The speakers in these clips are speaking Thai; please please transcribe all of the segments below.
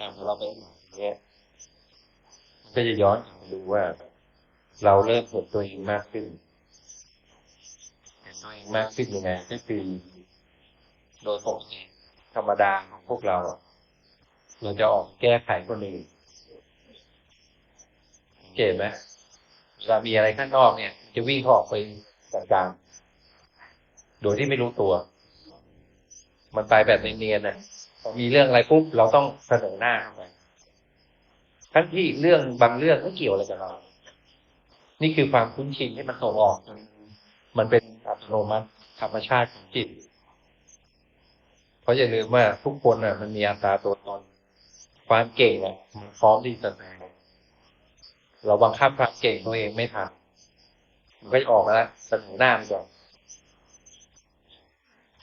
อ่าพอเราไปอย่างเงี้ยมันก็จะย้อนกลับมาดูว่า เราเริ่มเห็นตัวเองมากขึ้น เห็นตัวเองมากขึ้นยังไงก็คือโดยปกติธรรมดาของพวกเราอะเราจะออกแก้ไขคนอื่นสังเกตไหมเวลามีอะไรข้างนอกเนี่ย จะวิ่งเข้าออกไปจัดการโดยที่ไม่รู้ตัว มันไปแบบเนียนๆน่ะ พอมีเรื่องอะไรปุ๊บเราต้องเสนอหน้าเข้าไปทั้งที่เรื่องบางเรื่องไม่เกี่ยวอะไรกับเรา นี่คือความคุ้นชินที่มันส่งออก มันเป็นอัตโนมัติธรรมชาติของจิต เพราะอย่าลืมว่าทุกคนอะ มันมีอัตราตัวตน ความเก่งอะมันพร้อมที่จะแสดงเราบังคับความเก่งตัวเองไม่ทันมันก็จะออกมาแล้วเสนอหน้ามันก่อน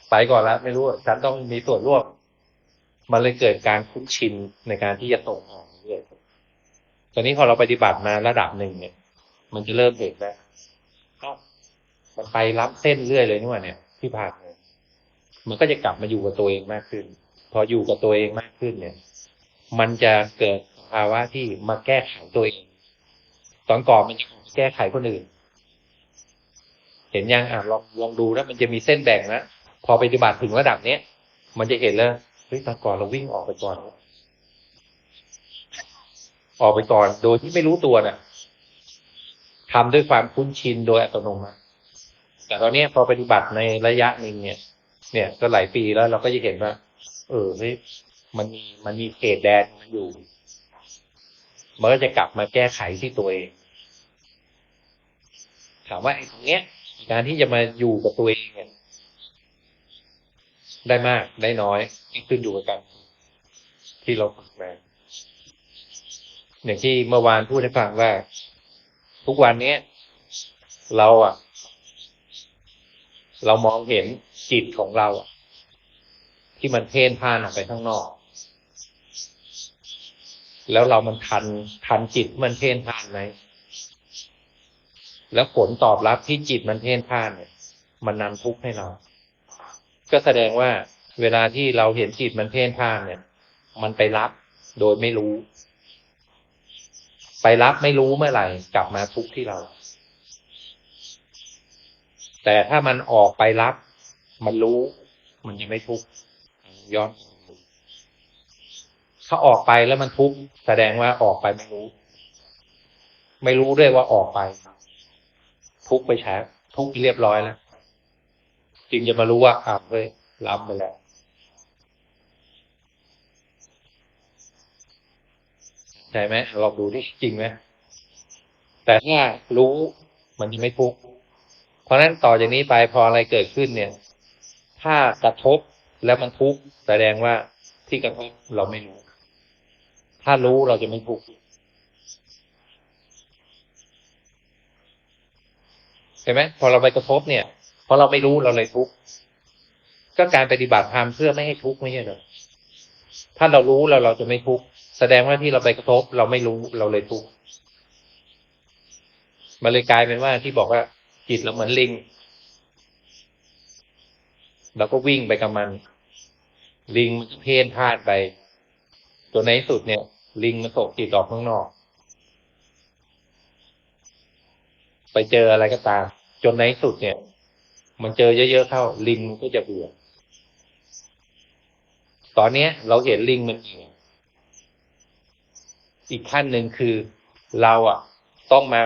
ไปก่อนแล้วไม่รู้ฉันต้องมีส่วนร่วม มันเลยเกิดการคุ้นชินในการที่จะส่งออกเรื่อยตอนนี้พอเราปฏิบัติมาระดับหนึ่งเนี่ย มันจะเริ่มเห็นแล้วเอ้ามันไปรับเส้นเรื่อยเลยนี่หว่าเนี่ยที่ผ่านมามันก็จะกลับมาอยู่กับตัวเองมากขึ้น พออยู่กับตัวเองมากขึ้นเนี่ย มันจะเกิดภาวะที่มาแก้ไขตัวเอง ตอนก่อนมันจะแก้ไขคนอื่น เห็นยังอะลองลองดูแล้วมันจะมีเส้นแบ่งนะพอปฏิบัติถึงระดับเนี้ยมันจะเห็นแล้ว เฮ้ยตอนก่อนเราวิ่งออกไปก่อน ออกไปก่อนโดยที่ไม่รู้ตัวน่ะทำด้วยความคุ้นชินโดยอัตโนมัติแต่ตอนนี้พอปฏิบัติในระยะหนึ่งเนี่ย เนี่ยก็หลายปีแล้วเราก็จะเห็นว่า เออเฮ้ยมันมีมันมีเขตแดนมันอยู่มันก็จะกลับมาแก้ไขที่ตัวเอง ถามว่าไอ้ตรงเนี้ย การที่จะมาอยู่กับตัวเองเนี่ย ได้มากได้น้อยขึ้นอยู่กับกันที่เราฝึกมาอย่างที่เมื่อวานพูดให้ฟังว่า ทุกวันนี้เราอะ เรามองเห็นจิตของเราอะ ที่มันเพ่นพ่านออกไปข้างนอก แล้วเรามันทันทันจิตมันเพ่นพ่านไหมแล้วผลตอบรับที่จิตมันเพ่นพ่านเนี่ย มันนำทุกข์ให้เรา ก็แสดงว่าเวลาที่เราเห็นจิตมันเพ่นพ่านเนี่ย มันไปรับโดยไม่รู้ ไปรับไม่รู้เมื่อไหร่ กลับมาทุกที่เรา แต่ถ้ามันออกไปรับ มันรู้ มันยังไม่ทุกย้อนถ้าออกไปแล้วมันทุกแสดงว่าออกไปไม่รู้ ไม่รู้ด้วยว่าออกไป ทุกไปแช้ทุกเรียบร้อยแล้ว จึงจะมารู้ว่าอ่าเฮ้ยรับไปแล้วใช่ไหมลองดูที่จริงไหมแต่ถ้ารู้มันจะไม่ทุกข์เพราะฉะนั้นต่อจากนี้ไปพออะไรเกิดขึ้นเนี่ย ถ้ากระทบแล้วมันทุกข์แสดงว่าที่กระทบเราไม่รู้ ถ้ารู้เราจะไม่ทุกข์เห็นไหมพอเราไปกระทบเนี่ย พอเราไม่รู้เราเลยทุกข์ก็การปฏิบัติธรรมเพื่อไม่ให้ทุกข์ไม่ใช่เหรอถ้าเรารู้แล้วเราจะไม่ทุกข์แสดงว่าที่เราไปกระทบ เราไม่รู้เราเลยทุกข์มันเลยกลายเป็นว่าที่บอกว่าจิตเราเหมือนลิงเราก็วิ่งไปกับมัน ลิงมันก็เพ่นพลาดไป ตัวในที่สุดเนี่ย ลิงมันตกจิตออกข้างนอก ไปเจออะไรก็ตาม จนในที่สุดเนี่ย มันเจอเยอะๆเข้า ลิงมันก็จะเบื่อ ตอนเนี้ย เราเห็นลิงมันเบื่ออีกขั้นหนึ่งคือเราอะ ต้องมา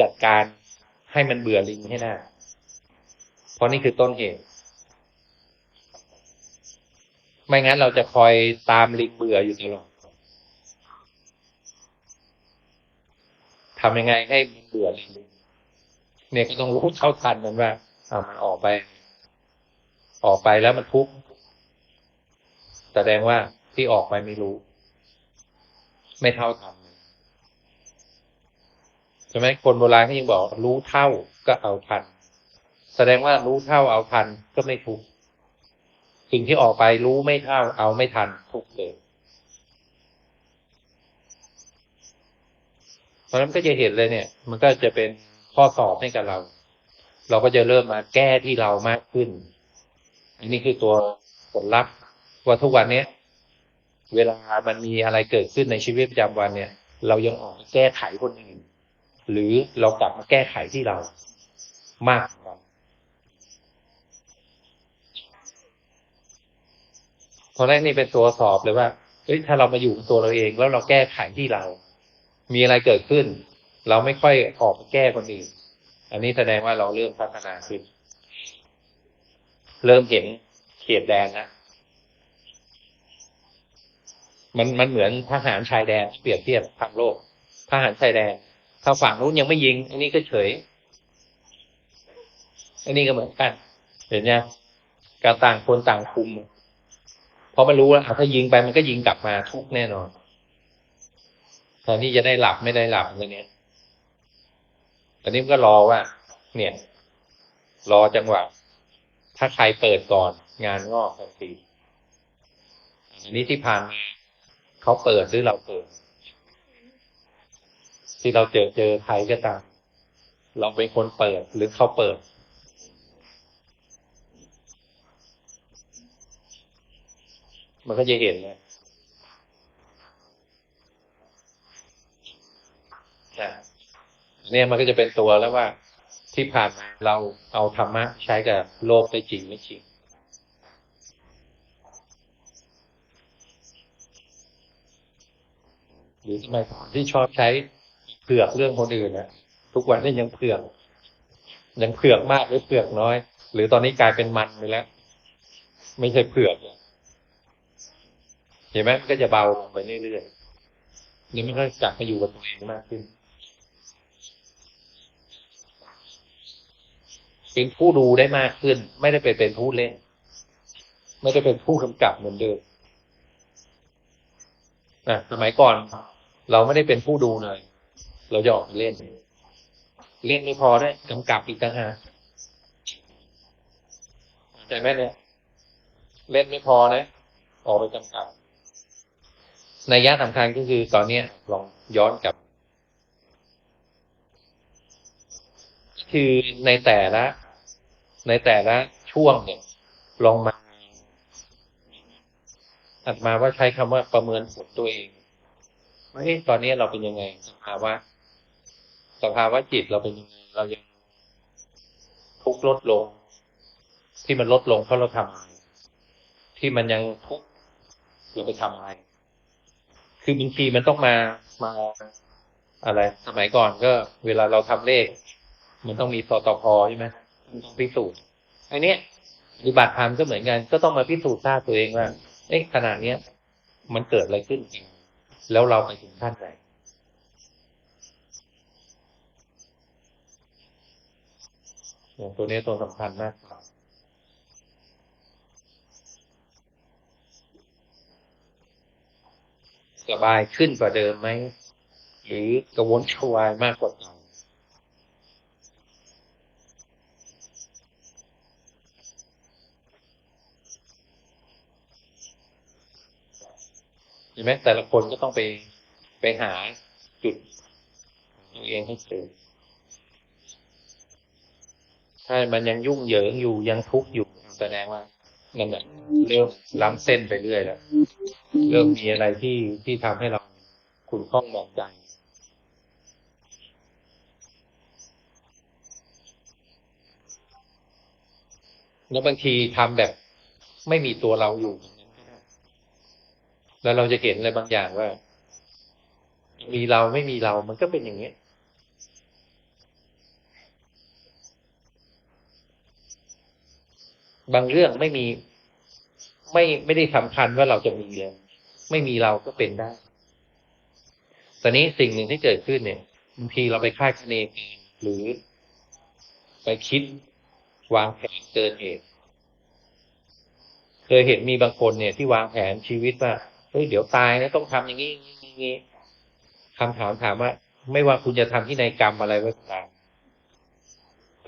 จัดการให้มันเบื่อลิงให้ได้เพราะนี่คือต้นเหตุ ไม่งั้นเราจะคอยตามลิงเบื่ออยู่ตลอดทำยังไงให้มันเบื่อลิงเนี่ยก็ต้องรู้เท่าทันมันว่า เอามันออกไป ออกไปแล้วมันทุกข์แสดงว่าที่ออกไปไม่รู้ ไม่เท่าทันใช่ไหมคนโบราณเขายังบอก รู้เท่าก็เอาทัน แสดงว่ารู้เท่าเอาทันก็ไม่ทุกข์สิ่งที่ออกไปรู้ไม่เท่า เอาไม่ทันทุกข์เลยเพราะนั้นก็จะเห็นเลยเนี่ย มันก็จะเป็นข้อสอบให้กับเรา เราก็จะเริ่มมาแก้ที่เรามากขึ้น อันนี้คือตัวผลลัพธ์ว่าทุกวันนี้เวลามันมีอะไรเกิดขึ้นในชีวิตประจำวันเนี่ย เรายังออกแก้ไขคนอื่น หรือเรากลับมาแก้ไขที่เรามากกว่าเพราะแรกนี่เป็นตัวสอบเลยว่าเฮ้ยถ้าเรามาอยู่กับตัวเราเอง แล้วเราแก้ไขที่เรา มีอะไรเกิดขึ้น เราไม่ค่อยออกมาแก้คนอื่น อันนี้แสดงว่าเราเริ่มพัฒนาขึ้น เริ่มเห็นเขตแดนนะมันมันเหมือนทหารชายแดนเปรียบเทียบทางโลกทหารชายแดนถ้าฝั่งนู้นยังไม่ยิง อันนี้ก็เฉย อันนี้ก็เหมือนกัน เห็นไหมการต่างคนต่างคุม เพราะมันรู้แล้วถ้ายิงไปมันก็ยิงกลับมาทุกแน่นอนแทนที่จะได้หลับไม่ได้หลับอะไรเนี้ย อนนี้มันก็รอว่า เนี่ย รอจังหวะ ถ้าใครเปิดก่อนงานงอกทันทีอันนี้ที่ผ่านมาเขาเปิดหรือเราเปิด ที่เราเจอเจอใครก็ตาม เราเป็นคนเปิดหรือเขาเปิดมันก็จะเห็นเลยนะ เนี่ยมันก็จะเป็นตัวแล้วว่าที่ผ่านมาเราเอาธรรมะใช้กับโลกได้จริงไม่จริงหรือทำไมที่ชอบใช้เผือกเรื่องคนอื่นนะทุกวันนี้ยังเผือก ยังเผือกมากหรือเผือกน้อย หรือตอนนี้กลายเป็นมันไปแล้ว ไม่ใช่เผือกเห็นไหมมันก็จะเบาลงไปเรื่อยๆนี่มันก็กลับมาอยู่กับตัวเองมากขึ้น เป็นผู้ดูได้มากขึ้น ไม่ได้ไปเป็นผู้เล่น ไม่ได้เป็นผู้กำกับเหมือนเดิมนะสมัยก่อน เราไม่ได้เป็นผู้ดูเลย เราจะออกไปเล่น เล่นไม่พอด้วยกำกับอีกต่างหากเข้าใจไหมเนี่ย เล่นไม่พอนะ ออกไปกำกับในยยะสำคัญก็คือตอนนี้ลองย้อนกลับ คือในแต่ละ ในแต่ละช่วงเนี่ย ลองมาอัดมาว่าใช้คำว่าประเมินผลตัวเองว่าเอ๊ะตอนนี้เราเป็นยังไง สภาวะสภาวะจิตเราเป็นยังไง เรายังทุกข์ลดลง ที่มันลดลงเพราะเราทำอะไรที่มันยังทุกข์เราไปทำอะไร คือบางทีมันต้องมามาอะไร สมัยก่อนก็ เวลาเราทำเลข มันต้องมีสตพใช่ไหม ต้องพิสูจน์อ้นี้ปฏิบัติธรรมก็เหมือนกัน ก็ต้องมาพิสูจน์ทราบตัวเองว่าเอ๊ะขนาดเนี้ย มันเกิดอะไรขึ้นจริงแล้วเราไปถึงขั้นไหนอย่างตัวนี้ตัวสำคัญมากสบายขึ้นกว่าเดิมไหม หรือกระวนกระวายมากกว่าเก่า เห็นไหมแต่ละคนก็ต้องไปไปหาจุดตัวเองให้เจอถ้ามันยังยุ่งเหยิงอยู่ยังทุกข์อยู่แสดงว่านั่นแหละเริ่มล้ำเส้นไปเรื่อยแล้วเริ่มมีอะไรที่ที่ทำให้เราขุ่นข้องมองใจแล้วบางทีทำแบบไม่มีตัวเราอยู่ แล้วเราจะเห็นอะไรบางอย่างว่า มีเราไม่มีเรา มันก็เป็นอย่างนี้บางเรื่องไม่มี ไม่ไม่ได้สำคัญว่าเราจะมีเลยไม่มีเราก็เป็นได้ตอนนี้สิ่งหนึ่งที่เกิดขึ้นเนี่ยบางทีเราไปคาดคะเนเองหรือ ไปคิดวางแผนเกินเหตุ เคยเห็นมีบางคนเนี่ยที่วางแผนชีวิตว่า ฮ้ยเดี๋ยวตายนะต้องทำอย่างนี้อย่างนี้คำถามถามว่า ไม่ว่าคุณจะทำที่ในกรรมอะไรก็ตาม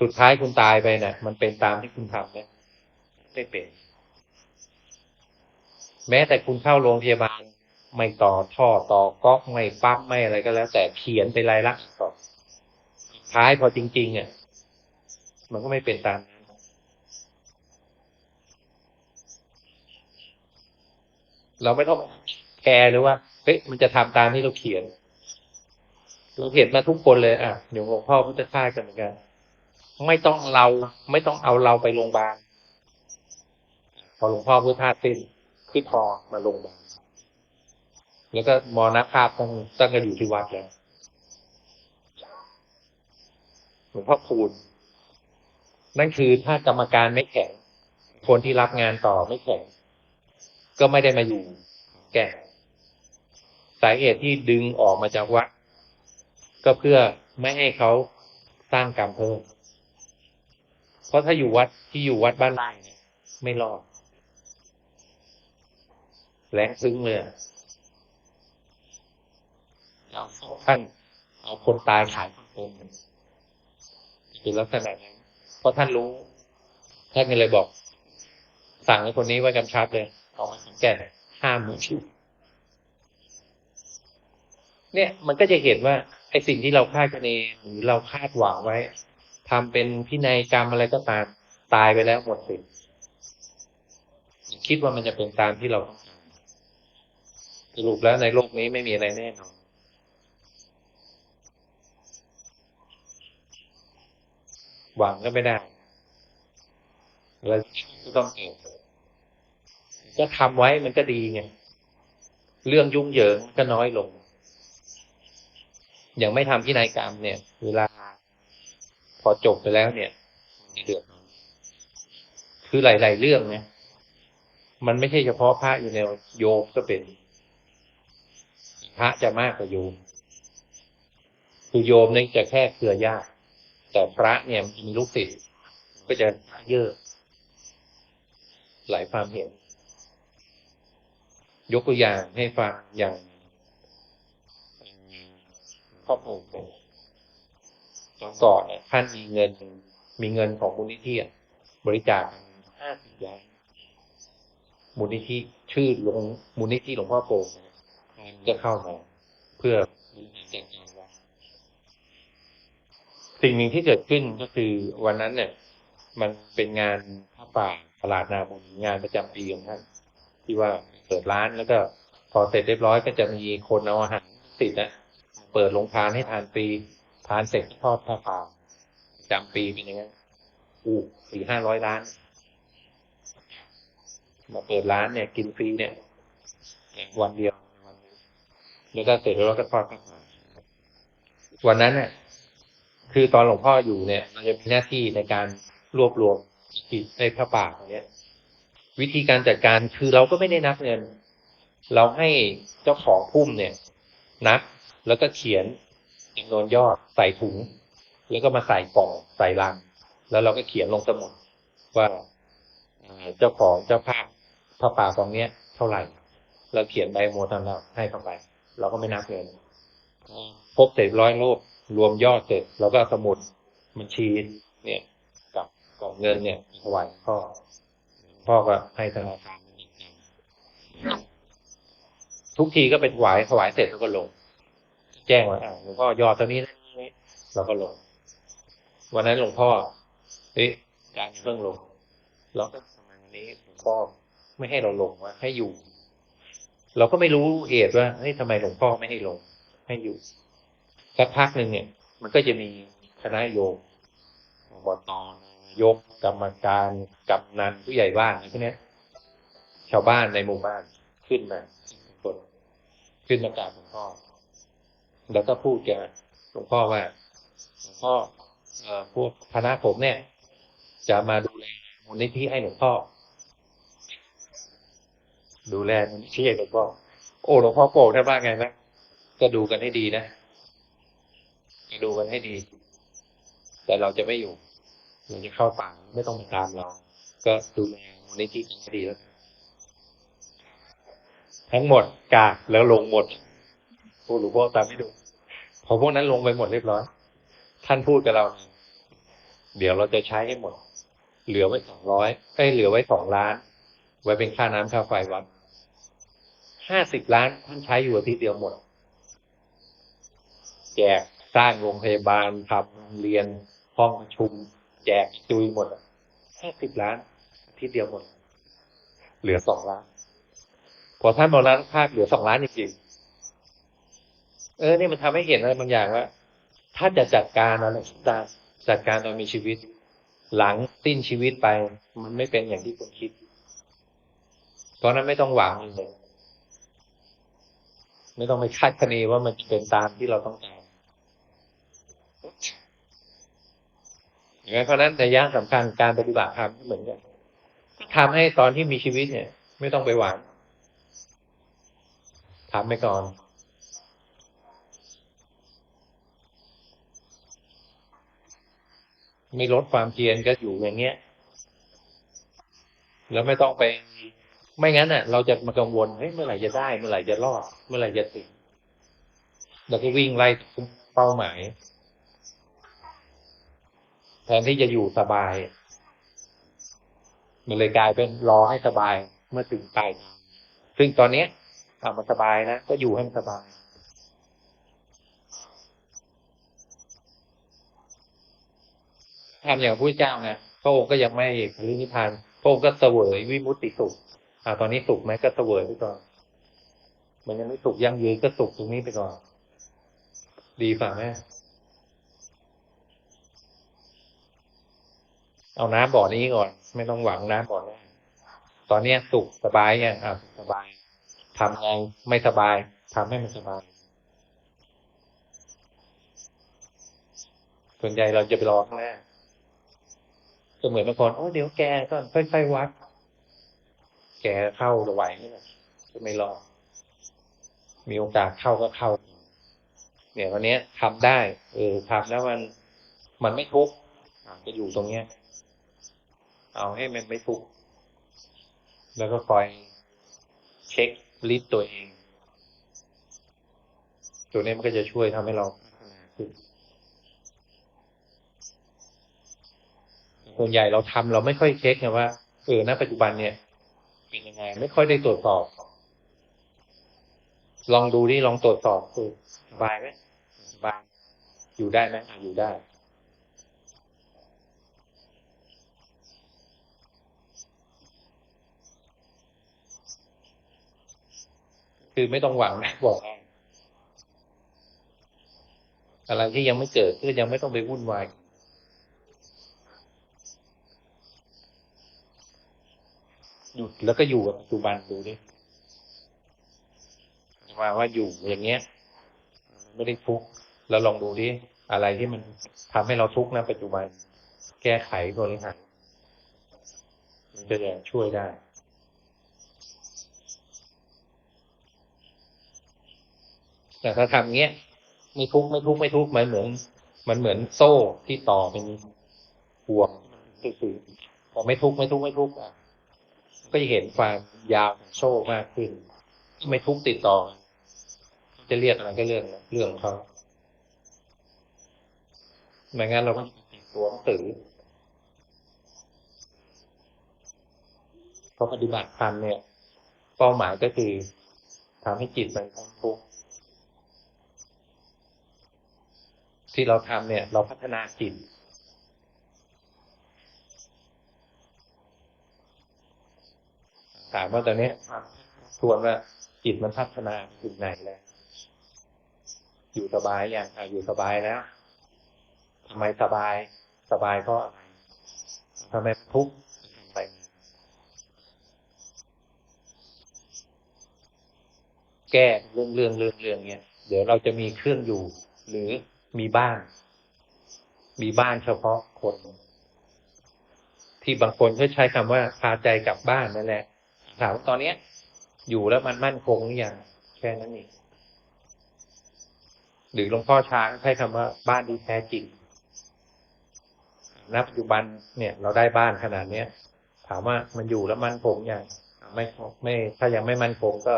สุดท้ายคุณตายไปเนะ่ะ มันเป็นตามที่คุณทำไหมไม่เป็น แม้แต่คุณเข้าโรงพยาบาล ไม่ต่อท่อต่อก๊อกไม่ปั๊บไม่อะไรก็แล้ว แต่เขียนเป็นลายลักษณ์ก่อนท้ายพอจริง ๆ อะ มันก็ไม่เป็นตามนั้นเราไม่ต้อง แคร์หรือว่าเฮ้ยมันจะทำตามที่เราเขียนเราเห็นมาทุกคนเลย อะเดี๋ยวหลวงพ่อพุทธทาสกันเหมือนกันไม่ต้องเราไม่ต้องเอาเราไปโรงพยาบาลพอหลวงพ่อพุทธทาสสิ้นขึ้นพอมาโรงพยาบาลแล้วก็มรณภาพต้องตั้งกันอยู่ที่วัดแล้วหลวงพ่อคูณนั่นคือถ้ากรรมการไม่แข็งคนที่รับงานต่อไม่แข็งก็ไม่ได้มาอยู่แก่ สาเหตุที่ดึงออกมาจากวัดก็เพื่อไม่ให้เขาสร้างกรรมเพิ่ม เพราะถ้าอยู่วัดที่อยู่วัดบ้านไร่เนี่ยไม่รอดแรงซึ้งเลยอะเอาท่านเอาคนตายขายคนเป็นเป็นลักษณะนั้นเพราะท่านรู้ท่านก็เลยบอก สั่งให้คนนี้ไว้กำชับเลยเอามาแก่ห้ามมือชิว เนี่ยมันก็จะเห็นว่าไอ้สิ่งที่เราคาดคะเนหรือเราคาดหวังไว้ทำเป็นพินัยกรรมอะไรก็ตามตายไปแล้วหมดสิทธิ์คิดว่ามันจะเป็นตามที่เราสรุปแล้วในโลกนี้ไม่มีอะไรแน่นอนหวังก็ไม่ได้แล้วก็ต้องเกิดก็ทำไว้มันก็ดีไงเรื่องยุ่งเหยิงก็น้อยลง ย่างไม่ทำพินัยกรรมเนี่ย เวลา พอจบไปแล้วเนี่ยเดือดคือหลาย ๆ เรื่องเนี่ยมันไม่ใช่เฉพาะพระอยู่ในโยมก็เป็น พระจะมากกว่าโยมคือโยมเนี่ยจะแค่เครือญาติแต่พระเนี่ยมีลูกศิษย์ก็จะเยอะ หลายความเห็น ยกตัวอย่างให้ฟังอย่าง ครอบครัวตอนก่อนเนี่ยท่านมีเงิน มีเงินของมูลนิธิอะบริจาคห้าสิบล้านมูลนิธิชื่อหลวงมูลนิธิหลวงพ่อโป่งก็เข้ามาเพื่อบริจาคแจกจ่ายวัดสิ่งหนึ่งที่เกิดขึ้นก็คือวันนั้นเนี่ย มันเป็นงานผ้าป่าตลาดนาบุญงานประจำปีของท่านที่ว่าเปิดร้านแล้วก็พอเสร็จเรียบร้อยก็จะมีคนเอาอาหารติดนะ เปิดลงทานให้ทานฟรีทานเสร็จทอดผ้าป่าจำปีเป็นย่างนั้นอู้สี่ห้าร้อยล้าน มาเปิดร้านเนี่ย กินฟรีเนี่ยวันเดียววันเดียวแล้วก็เสร็จแล้วก็ทอดผ้าป่าวันนั้นเนี่ยคือตอนหลวงพ่ออยู่เนี่ยเราจะมีหน้าที่ในการรวบรวมกิจในพระป่าตรงนี้ย วิธีการจัดการคือเราก็ไม่ได้นับเงิน เราให้เจ้าของพุ่มเนี่ย นับ แล้วก็เขียนจำนวนยอดใส่ถุง แล้วก็มาใส่กล่องใส่ลัง แล้วเราก็เขียนลงสมุดว่าเจ้าของเจ้าภาพพระป่าตรงเนี้ยเท่าไหร่ เราเขียนใบโมทนาให้เข้าไป เราก็ไม่นับเงินครบเสร็จร้อยรูปรวมยอดเสร็จเราก็สมุดบัญชีเนี่ยกับกล่องเงินเนี่ยถวายพ่อพ่อก็ให้ธนาคารทุกทีก็เป็นถวายถวายเสร็จแล้วก็ลง แจ้งว่าอ่าหลวงพ่อยอดเท่านี้นะเราก็ลง วันนั้นหลวงพ่อเอ๊ะการเพิ่งลงเราก็ทำไมวันนี้หลวงพ่อไม่ให้เราลงว่าให้อยู่ เราก็ไม่รู้เหตุว่าเฮ้ยทำไมหลวงพ่อไม่ให้ลง ให้อยู่สักพักหนึ่งเนี่ย มันก็จะมีคณะโยมอบตยกกรรมการกำนันผู้ใหญ่บ้านพวกนี้ชาวบ้านในหมู่บ้านขึ้นมาคนขึ้นมากราบหลวงพ่อ แล้วก็พูดแกหลวงพ่อว่าหลวงพ่อพวกคณะผมเนี่ย จะมาดูแลมูลนิธิให้หลวงพ่อ ดูแลมูลนิธิให้หลวงพ่อโอ้หลวงพ่อโปรดท่าว่าไงนะก็ดูกันให้ดีนะดูกันให้ดี แต่เราจะไม่อยู่เราจะเข้าป่าไม่ต้องมาตามเรา ก็ดูแลมูลนิธิกันให้ดีแล้ว ทั้งหมดกากแล้วลงหมดผู้หลวงพ่อตามไม่ดู พอพวกนั้นลงไปหมดเรียบร้อย ท่านพูดกับเรา เดี๋ยวเราจะใช้ให้หมด เหลือไว้สองร้อยเอ้ยเหลือไว้สองล้าน ไว้เป็นค่าน้ำค่าไฟวัดห้าสิบล้านท่านใช้อยู่อาทิตย์เดียวหมด แจกสร้างโรงพยาบาลทำเรียนห้องประชุม แจกจุยหมดห้าสิบล้านอาทิตย์เดียวหมด เหลือสองล้าน พอท่านมรณภาพเหลือสองล้านจริง เออเนี่ยมันทำให้เห็นอะไรบางอย่างว่า ถ้าจะจัดการอะไรจัดการตอนมีชีวิต หลังสิ้นชีวิตไป มันไม่เป็นอย่างที่คุณคิดเพราะนั้นไม่ต้องหวังเลยไม่ต้องไปคาดคะเนว่ามันจะเป็นตามที่เราต้องการอย่างนั้นเพราะนั้นในย่าสำคัญการปฏิบัติธรรมเหมือนกันทำให้ตอนที่มีชีวิตเนี่ย ไม่ต้องไปหวังทำไปก่อน ไม่ลดความเพียรก็อยู่อย่างเงี้ย แล้วไม่ต้องไป ไม่งั้นอะ เราจะมากังวลเฮ้ยเมื่อไหร่จะได้ เมื่อไหร่จะรอด เมื่อไหร่จะติดแล้วก็วิ่งไล่เป้าหมายแทนที่จะอยู่สบาย มันเลยกลายเป็นรอให้สบายเมื่อถึงปลายซึ่งตอนนี้ทำมันสบายนะก็อยู่ให้มันสบาย ทำอย่างพระเจ้าไงพระองค์ก็ยังไม่ปรินิพพานพระองค์ก็เสวยวิมุตติสุขอ่า ตอนนี้สุขไหมก็เสวยไปก่อนมันยังไม่สุขยังยืนก็สุขตรงนี้ไปก่อน ดีฝ่าแม่เอาน้ำบ่อนี้ก่อน ไม่ต้องหวังน้ำบ่อแรกตอนนี้สุขสบายยังอะสบายทำไงไม่สบายทำให้มันสบาย ส่วนใหญ่เราจะไปรอข้างหน้า ก็เหมือนบางคนโอ้เดี๋ยวแกก็ค่อยๆวัด แกเข้าระไหวนี่แหละก็ไม่รอมีโอกาสเข้าก็เข้า เนี่ยวันนี้ทำได้ เออทำแล้วมันมันไม่ทุกข์จะอยู่ตรงเนี้ย เอาให้มันไม่ทุกข์แล้วก็คอยเช็คลิสตัวเอง ตัวนี้มันก็จะช่วยทำให้เราขึ้น ส่วนใหญ่เราทำเราไม่ค่อยเช็คไงว่าเออณปัจจุบันเนี่ย เป็นยังไง ไม่ค่อยได้ตรวจสอบ ลองดูดิลองตรวจสอบคือสบายไหมสบายอยู่ได้ไหมอยู่ได้คือไม่ต้องหวังนะบอกอะไรที่ยังไม่เกิดก็ยังไม่ต้องไปวุ่นวาย หยุดแล้วก็อยู่กับปัจจุบันดูดิว่าว่าอยู่อย่างเงี้ย ไม่ได้ทุกข์แล้วลองดูดิอะไรที่มันทำให้เราทุกข์นะปัจจุบัน แก้ไขบริหารมันจะช่วยได้แต่ถ้าทำเงี้ยไม่ทุกข์ไม่ทุกข์ไม่ทุกข์มันเหมือน มันเหมือนโซ่ที่ต่อเป็นห่วงคือพอไม่ทุกข์ไม่ทุกข์ไม่ทุกข์อะ ก็จะเห็นความยาวของโซ่มากขึ้น ไม่ทุกติดต่อ จะเรียกอะไรก็เรื่องเรื่องเขาไม่งั้นเราก็ติดตัวหนังสือเพราะปฏิบัติธรรมเนี่ย เป้าหมายก็คือทำให้จิตมันพ้นทุกข์ที่เราทำเนี่ย เราพัฒนาจิต ถามว่าตอนนี้ทวนว่าจิตมันพัฒนาถึงไหนแล้ว อยู่สบายอย่างอยู่สบายแล้วทำไมสบาย สบายเพราะอะไรทำไมทุกข์ไปแก้เรื่องเรื่องเรื่องเรื่องเนี้ยเดี๋ยวเราจะมีเครื่องอยู่ หรือมีบ้าน มีบ้านเฉพาะคน ที่บางคนเขาใช้คำว่าพาใจกลับบ้านนั่นแหละ ถามว่าตอนนี้อยู่แล้วมันมั่นคงหรือยังแค่นั้นเองหรือหลวงพ่อช้างใช้คำว่าบ้านที่แท้จริงณปัจจุบันเนี่ย เราได้บ้านขนาดเนี้ยถามว่ามันอยู่แล้วมั่นคงยังไม่ไม่ ถ้ายังไม่มั่นคงก็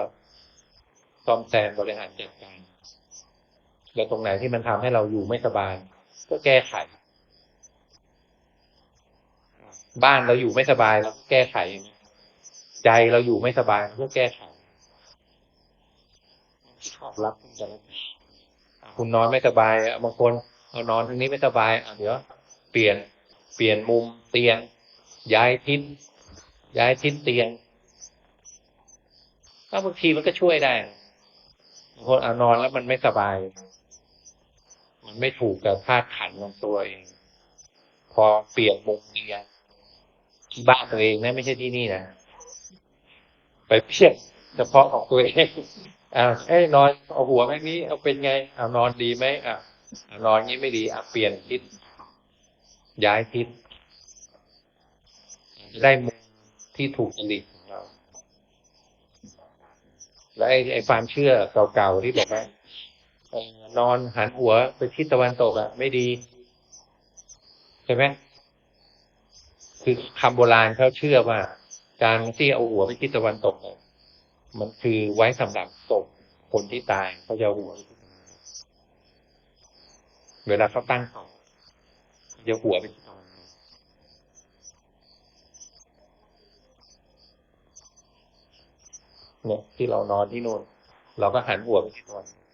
ซ่อมแซมบริหารจัดการแล้วตรงไหนที่มันทำให้เราอยู่ไม่สบาย ก็แก้ไข บ้านเราอยู่ไม่สบายเราแก้ไข ใจเราอยู่ไม่สบายเพื่อแก้ไขชอบรับกันคุณนอนไม่สบายบางคนเอานอนทางนี้ไม่สบายเดี๋ยวเปลี่ยนเปลี่ยนมุมเตียง ย้ายทิศย้ายทิศเตียงก็บางทีมันก็ช่วยได้บางคนเอานอนแล้วมันไม่สบาย มันไม่ถูกกับธาตุขันธ์ของตัวเอง พอเปลี่ยนมุมเตียงที่บ้านตัวเองนะไม่ใช่ที่นี่นะ ไปเปลี่ยนเฉพาะของตัวเองอ่าเอ้ยนอนเอาหัวแบบนี้เอาเป็นไงเอานอนดีไหมอะอะนอนงี้ไม่ดีอะเปลี่ยนทิศย้ายทิศได้มุมที่ถูกจริตของเรา และไอ้ไอ้ความเชื่อเก่าๆที่บอกว่านอนหันหัวไปทิศตะวันตกอะ ไม่ดี ใช่ไหมคือคำโบราณเขาเชื่อว่า การที่เอาหัวไปทิศตะวันตกเนี่ยมันคือไว้สำหรับศพคนที่ตายเขาจะหัว เวลาเขาตั้งศพเขาจะหัวไปทิศตะวันตกเนี่ยที่เรานอนที่นู่นเราก็หันหัวไปทิศตะวันตก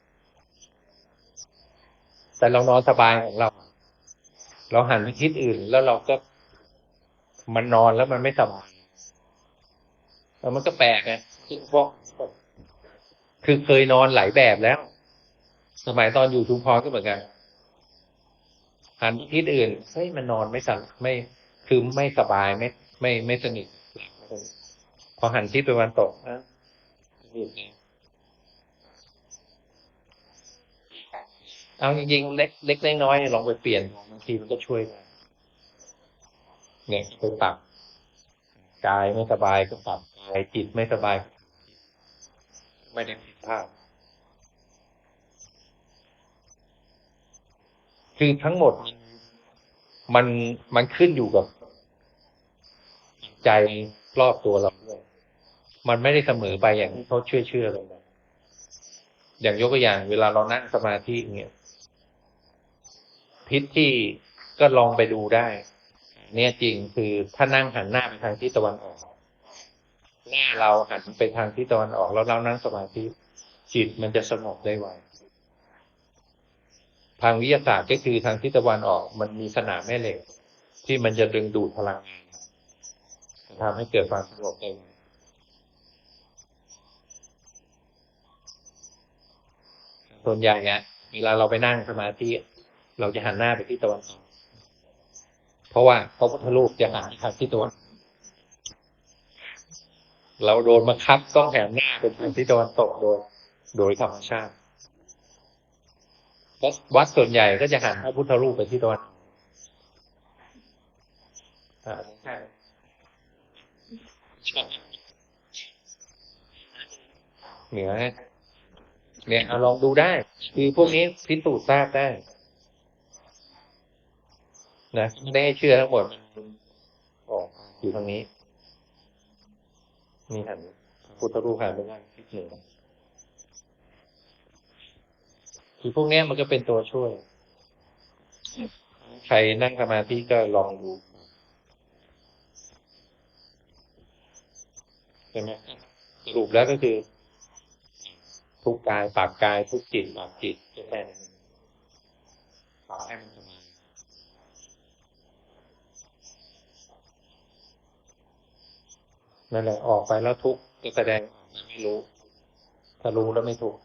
แต่เรานอนสบายของเรา เราหันไปทิศอื่น แล้วเราก็มันนอนแล้วมันไม่สบาย มันก็แปลกไงคือเพราะคือเคยนอนหลายแบบแล้ว สมัยตอนอยู่ชุมพรก็เหมือนกันหันทิศอื่นเฮ้ยมันนอนไม่สันไม่คือไม่สบายไม่ไม่ไม่สนิทพอหันทิศตะวันตกนะเอาจริงๆเล็กเล็กน้อยๆลองไปเปลี่ยนบางทีมันก็ช่วยได้เนี่ยไปปรับกายไม่สบายก็ปรับายจิตไม่สบายก็ปรับไม่ได้ผิดพลาดคือทั้งหมดมันมันขึ้นอยู่กับ ใจรอบตัวเราด้วย มันไม่ได้เสมอไปอย่างที่เขาเชื่อเชื่อเลยนะอย่างยกตัวอย่าง เวลาเรานั่งสมาธิเนี่ยพิษที่ก็ลองไปดูได้ เนี่ยจริงคือถ้านั่งหันหน้าไปทางทิศตะวันออก หน้าเราหันไปทางทิศตะวันออกแล้วเรานั่งสมาธิจิตมันจะสงบได้ไวทางวิทยาศาสตร์ก็คือทางทิศตะวันออก มันมีสนามแม่เหล็ก ที่มันจะดึงดูดพลังงานทำให้เกิดความสงบได้ไวส่วนใหญ่อะเวลาเราไปนั่งสมาธิเราจะหันหน้าไปที่ตะวันออกเพราะว่าพระพุทธรูปจะหันทางที่ตะวัน เราโดนบังคับต้องแหันหน้าไปทางที่ตะวันตกโดย โดยธรรมชาติวัดส่วนใหญ่ก็จะหันพระพุทธรูปไปที่ตะวันอ่าใช่เหนือเนี่ยเอาลองดูได้ คือพวกนี้พิสูจน์ทราบได้ นะไม่ได้เชื่อทั้งหมดออกอยู่ทางนี้ นี่หันพุทธรูปหันไปนั่งที่เหนือคือพวกเนี้ยมันก็เป็นตัวช่วย ใครนั่งสมาธิก็ลองดูใช่ไหมสรุปแล้วก็คือ ทุกกายปากกายทุกจิตปากจิตแค่นั้นขอให้มันสบา นั่นแหละออกไปแล้วทุกข์ก็แสดงไม่รู้ ถ้ารู้แล้วไม่ทุก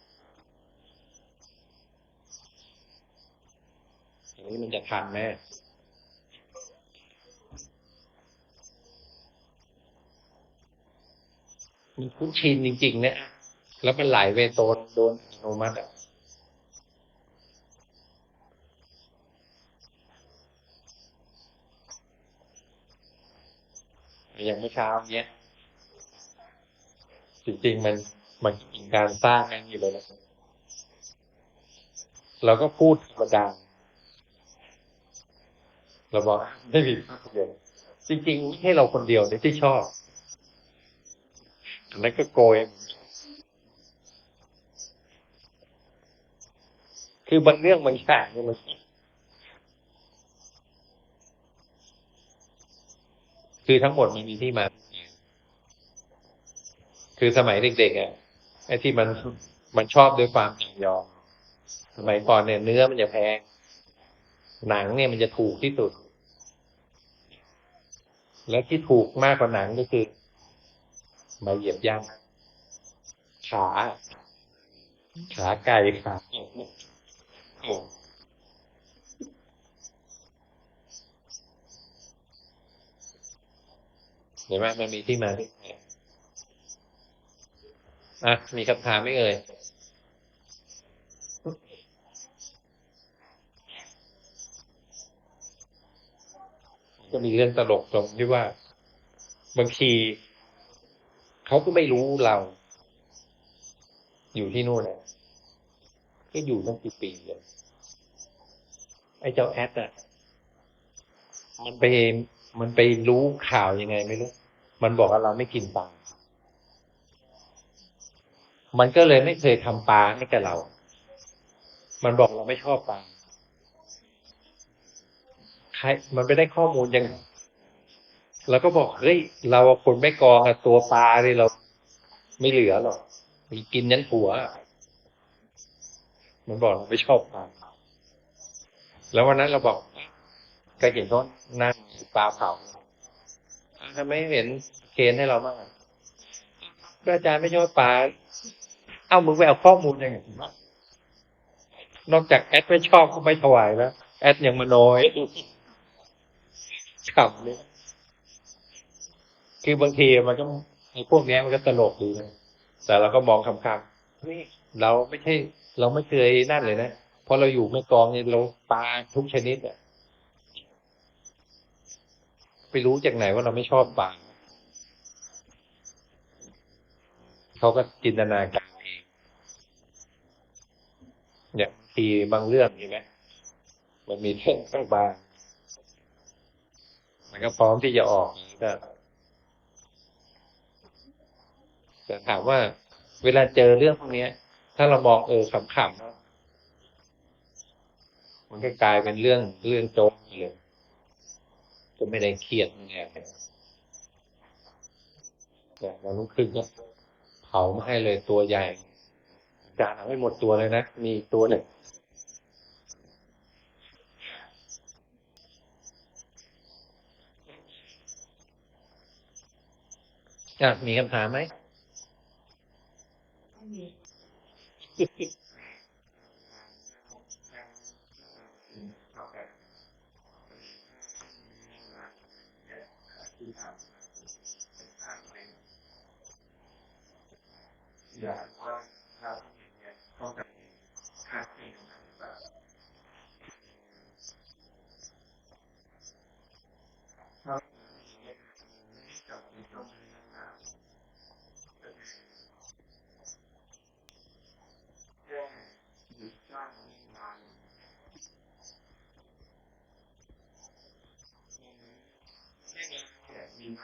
อย่างนี้มันจะทันแม่มันคุ้นชินจริง ๆ เนี่ย แล้วมันไหลไปโดนโดนอัตโนมัติอะอย่างเมื่อเช้าเนี้ย จริงๆมันมันเป็นการสร้างนั่นอยู่เลยนะเราก็พูดธรรมดาเราบอกไม่มีภาพเดียวจริงๆไม่ให้เราคนเดียวเนี่ที่ชอบอันนั้นก็โกยคือบางเรื่องบางอย่างเนี่ยมันคือทั้งหมดมันมีที่มา คือสมัยเด็กๆอะไอ้ที่มันมันชอบด้วยความจำยอม สมัยก่อนเนี่ยเนื้อมันจะแพง หนังเนี่ยมันจะถูกที่สุด และที่ถูกมากกว่าหนังก็คือมาเหยียบย่ขาขาไก่ขาโอ้เห็นไหมมันมีที่มาที่ไป อะมีคำถามไหมเอ่ยก็มีเรื่องตลกตรงที่ว่า บางทีเขาก็ไม่รู้เรา อยู่ที่นู่นนะก็อยู่ตั้งกี่ปีเลยไอ้เจ้าแอดอะ มันไปมันไปรู้ข่าวยังไงไม่รู้ มันบอกว่าเราไม่กินปลา มันก็เลยไม่เคยทำปลาให้กับเรา มันบอกเราไม่ชอบปลาใครมันไปได้ข้อมูลยังแล้วก็บอกเฮ้ยเราคนไม่กองอะตัวปลาเลยเรา ไม่เหลือหรอกมีกินยันหัว มันบอกเราไม่ชอบปลาแล้ววันนั้นเราบอกก็เห็นเขานั่งปลาเผาทำไมไม่เห็นเคนให้เราบ้างก็อาจารย์ไม่ชอบปลา เอามึงไปเอาข้อมูลยังไงนอกจากแอดไม่ชอบก็ไม่ถวายแล้ว แอดยังมาน้อยขำเลยคือบางทีมันก็ไอ้พวกนี้มันก็ตลกดีนะแต่เราก็มองคำๆเฮ้ยเราไม่ใช่ เราไม่เคยนั่นเลยนะเพราะเราอยู่แม่กองเนี่ยเราปลาทุกชนิดอะไปรู้จากไหนว่าเราไม่ชอบปลาเขาก็จินตนาการ องเนี่ยทีบางเรื่องใช่ไหมมันมีเท่งข้างบางมันก็พร้อมที่จะออกก็แต่ถามว่า เวลาเจอเรื่องพวกนี้ย ถ้าเรามองเออขำๆมันก็กลายเป็นเรื่องเรื่องโจ๊กเลยก็ไม่ได้เครียดไงแต่เราลุกขึ้นก็เผามาให้เลยตัวใหญ่ จานเอาไม่หมดตัวเลยนะ มีตัวหนึ่งอะมีคำถามไหมอยากว่าถ้าอย่างเงี้ยต้องการค่าที่ตรงนั้นแบบถ้าอย่างเงี้ยกับมีต้องมีนะแค่หยุดจ้างมีงาน แค่มีไหม